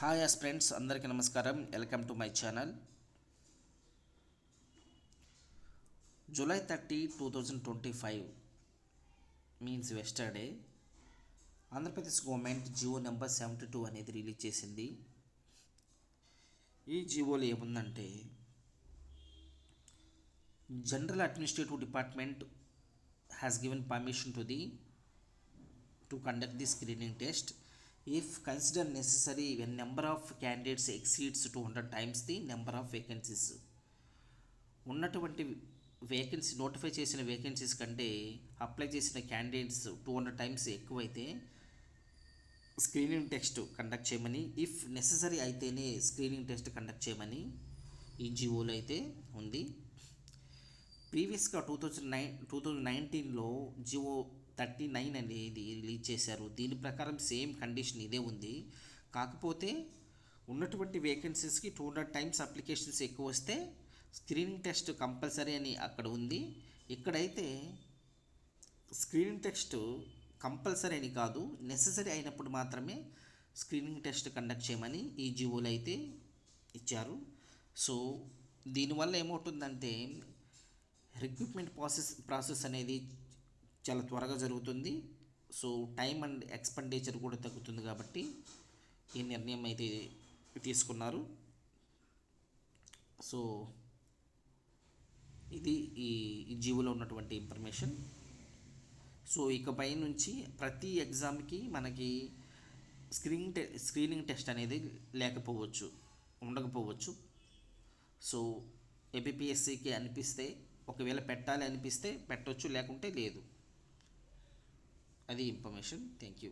Hi అస్ friends అందరికీ నమస్కారం. Welcome to my channel July thirty two thousand twenty five means yesterday Andhra Pradesh government GO number seventy two అనేది release చేసింది. ఈ జియోలో ఏముందంటే general administrative department has given permission to the to conduct the screening test if consider necessary when number of candidates exceeds two hundred times the number of vacancies ఉన్నటువంటి vacancy notify చేసిన vacancies కంటే apply చేసిన candidates two hundred times ఎక్కువైతే screening test conduct చేయమని if necessary అయితేనే screening test conduct చేయమని ఈ అయితే ఉంది. ప్రీవియస్గా two thousand nine two thousand నైన్టీన్లో జియో థర్టీ నైన్ అనేది రిలీజ్ చేశారు. దీని ప్రకారం సేమ్ కండిషన్ ఇదే ఉంది. కాకపోతే ఉన్నటువంటి వేకెన్సీస్కి టూ హండ్రెడ్ టైమ్స్ అప్లికేషన్స్ ఎక్కువ వస్తే స్క్రీనింగ్ టెస్ట్ కంపల్సరీ అని అక్కడ ఉంది. ఇక్కడైతే స్క్రీనింగ్ టెస్ట్ కంపల్సరీ అని కాదు నెససరీ అయినప్పుడు మాత్రమే స్క్రీనింగ్ టెస్ట్ కండక్ట్ చేయమని ఈ జీవోలు అయితే ఇచ్చారు. సో దీనివల్ల ఏమవుతుందంటే రిక్రూట్మెంట్ ప్రాసెస్ ప్రాసెస్ అనేది చాలా త్వరగా జరుగుతుంది. సో టైం అండ్ ఎక్స్పెండిచర్ కూడా తగ్గుతుంది కాబట్టి ఈ నిర్ణయం అయితే తీసుకున్నారు. సో ఇది ఈ జీవోలో ఉన్నటువంటి ఇన్ఫర్మేషన్. సో ఇకపై నుంచి ప్రతి ఎగ్జామ్కి మనకి స్క్రీనింగ్ టె స్క్రీనింగ్ టెస్ట్ అనేది లేకపోవచ్చు ఉండకపోవచ్చు. సో ఏపీఎస్సికి అనిపిస్తే ఒకవేళ పెట్టాలి అనిపిస్తే పెట్టవచ్చు లేకుంటే లేదు. అది ఇన్ఫర్మేషన్ థ్యాంక్ యూ